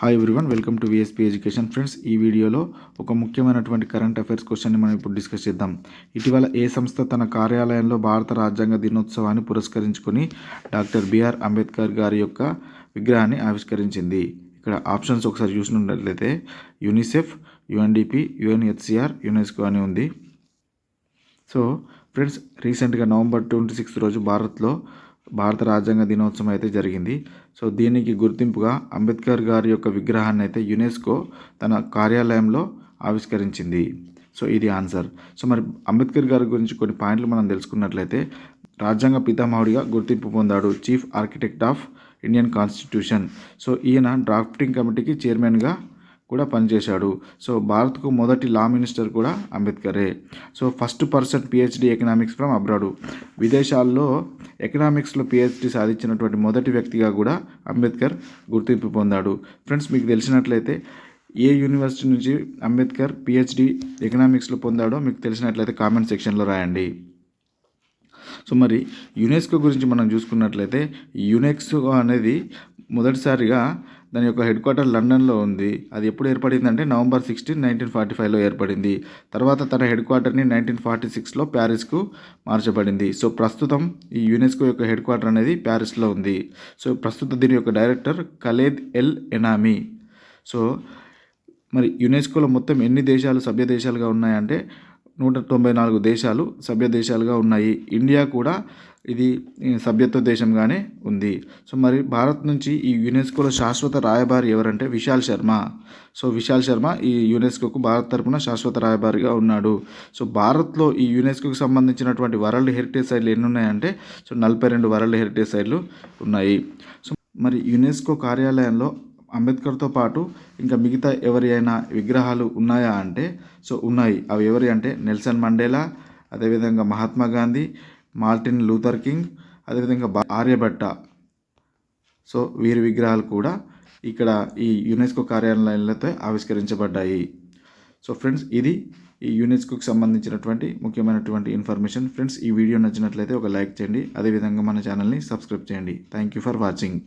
Hi everyone welcome to VSP education friends ఈ వీడియోలో ఒక ముఖ్యమైనటువంటి కరెంట్ అఫైర్స్ క్వశ్చన్ని మనం ఇప్పుడు డిస్కస్ చేద్దాం. ఇటీవల ఏ సంస్థ తన కార్యాలయంలో భారత రాజ్యాంగ దినోత్సవాన్ని పురస్కరించుకొని డాక్టర్ బిఆర్ అంబేద్కర్ గారి యొక్క విగ్రహాన్ని ఆవిష్కరించింది? ఇక్కడ ఆప్షన్స్ ఒకసారి చూసినట్లయితే యూనిసెఫ్ యుఎన్డిపి యుఎన్హెచ్సిఆర్ యునెస్కో అని ఉంది. సో ఫ్రెండ్స్ రీసెంట్గా నవంబర్ ట్వంటీ సిక్స్త్ రోజు భారత్లో భారత రాజ్యాంగ దినోత్సవం అయితే జరిగింది. సో దీనికి గుర్తింపుగా అంబేద్కర్ గారి యొక్క విగ్రహాన్ని అయితే యునెస్కో తన కార్యాలయంలో ఆవిష్కరించింది. సో ఇది ఆన్సర్. సో మరి అంబేద్కర్ గారి గురించి కొన్ని పాయింట్లు మనం తెలుసుకున్నట్లయితే రాజ్యాంగ పితామహుడిగా గుర్తింపు పొందాడు chief architect of Indian constitution. So ఈయన డ్రాఫ్టింగ్ కమిటీకి చైర్మన్గా కూడా పనిచేశాడు. సో భారత్కు మొదటి లా మినిస్టర్ కూడా అంబేద్కరే. So first person PhD economics from abroad విదేశాల్లో ఎకనామిక్స్లో పిహెచ్డి సాధించినటువంటి మొదటి వ్యక్తిగా కూడా అంబేద్కర్ గుర్తింపు పొందాడు. ఫ్రెండ్స్ మీకు తెలిసినట్లయితే ఏ యూనివర్సిటీ నుంచి అంబేద్కర్ పిహెచ్డి ఎకనామిక్స్లో పొందాడో మీకు తెలిసినట్లయితే కామెంట్ సెక్షన్లో రాయండి. సో మరి యునెస్కో గురించి మనం చూసుకున్నట్లయితే యునెక్స్కో అనేది మొదటిసారిగా దాని యొక్క హెడ్ క్వార్టర్ లండన్లో ఉంది. అది ఎప్పుడు ఏర్పడిందంటే నవంబర్ సిక్స్టీన్ నైన్టీన్ ఫార్టీ ఫైవ్లో ఏర్పడింది. తర్వాత తన హెడ్ క్వార్టర్ని నైన్టీన్ ఫార్టీ సిక్స్లో ప్యారిస్కు మార్చబడింది. సో ప్రస్తుతం ఈ యునెస్కో యొక్క హెడ్ క్వార్టర్ అనేది ప్యారిస్లో ఉంది. సో ప్రస్తుతం దీని యొక్క director Khaled El Enany. So మరి యునెస్కోలో మొత్తం ఎన్ని దేశాలు సభ్య దేశాలుగా ఉన్నాయంటే నూట తొంభై నాలుగు దేశాలు సభ్య దేశాలుగా ఉన్నాయి. ఇండియా కూడా ఇది సభ్యత్వ దేశంగానే ఉంది. సో మరి భారత్ నుంచి ఈ యునెస్కోలో శాశ్వత రాయబారి ఎవరంటే విశాల్ శర్మ. సో విశాల్ శర్మ ఈ యునెస్కోకు భారత్ తరపున శాశ్వత రాయబారిగా ఉన్నాడు. సో భారత్లో ఈ యునెస్కోకు సంబంధించినటువంటి వరల్డ్ హెరిటేజ్ సైట్లు ఎన్ని ఉన్నాయంటే సో నలభై రెండు వరల్డ్ హెరిటేజ్ సైట్లు ఉన్నాయి. సో మరి యునెస్కో కార్యాలయంలో అంబేద్కర్తో పాటు ఇంకా మిగతా ఎవరి అయినా విగ్రహాలు ఉన్నాయా అంటే సో ఉన్నాయి. అవి ఎవరి అంటే నెల్సన్ మండేలా అదేవిధంగా Mahatma Gandhi Martin Luther King అదేవిధంగా ఆర్యభట్ట. సో వీరి విగ్రహాలు కూడా ఇక్కడ ఈ యునెస్కో కార్యాలయాలతో ఆవిష్కరించబడ్డాయి. సో ఫ్రెండ్స్ ఇది ఈ యునెస్కోకి సంబంధించినటువంటి ముఖ్యమైనటువంటి ఇన్ఫర్మేషన్. ఫ్రెండ్స్ ఈ వీడియో నచ్చినట్లయితే ఒక లైక్ చేయండి. అదేవిధంగా మన ఛానల్ని సబ్స్క్రైబ్ చేయండి. Thank you for watching.